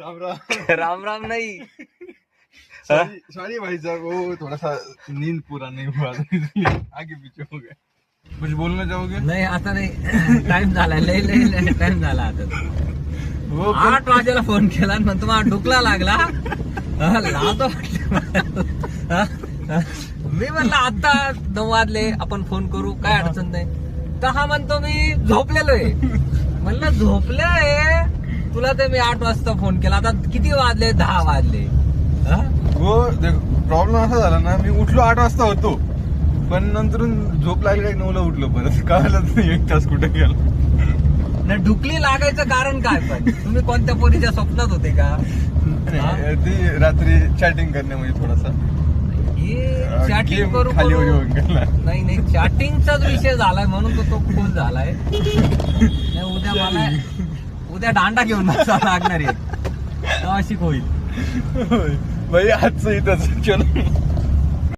राम राम. राम राम नाही. सॉरी भाई साहब वो थोड़ा सा नींद पूरा नहीं हुआ था इसलिए आगे पीछे हो गए. कुछ बोलना चाहोगे नाही आता नाही. टाइम झाला. लय लय लय टाइम झाला आता. वो आठ वाजेला फोन केला म्हणतो मला ढुकला लागला. हा. हा, हा. मी म्हणलं आता नऊ वाजले आपण फोन करू. काय अडचण नाही. तर हा म्हणतो मी झोपलेलो आहे. म्हणलं झोपले तुला तर मी आठ वाजता फोन केला. आता किती वाजले? दहा वाजले. हा? वो देखो प्रॉब्लेम असा झाला ना मी उठलो आठ वाजता होतो. पण नंतरून झोप लागली काही नऊला उठलो परत. कळलं नाही एक तास कुठे गेला. नाही ढुकली लागायचं कारण काय पण? तुम्ही कोणत्या पोरीच्या स्वप्नात होते का? ती रात्री चॅटिंग करण्यामध्ये थोडासा. हे चॅटिंग गेम करू खाली नाही नाही चॅटिंगचाच विषय झालाय म्हणून तो तो खून झालाय. उद्या मला उद्या दांडा घेऊन लागणार आहे. अशी होईल. भाई आजचं इथंच चलो.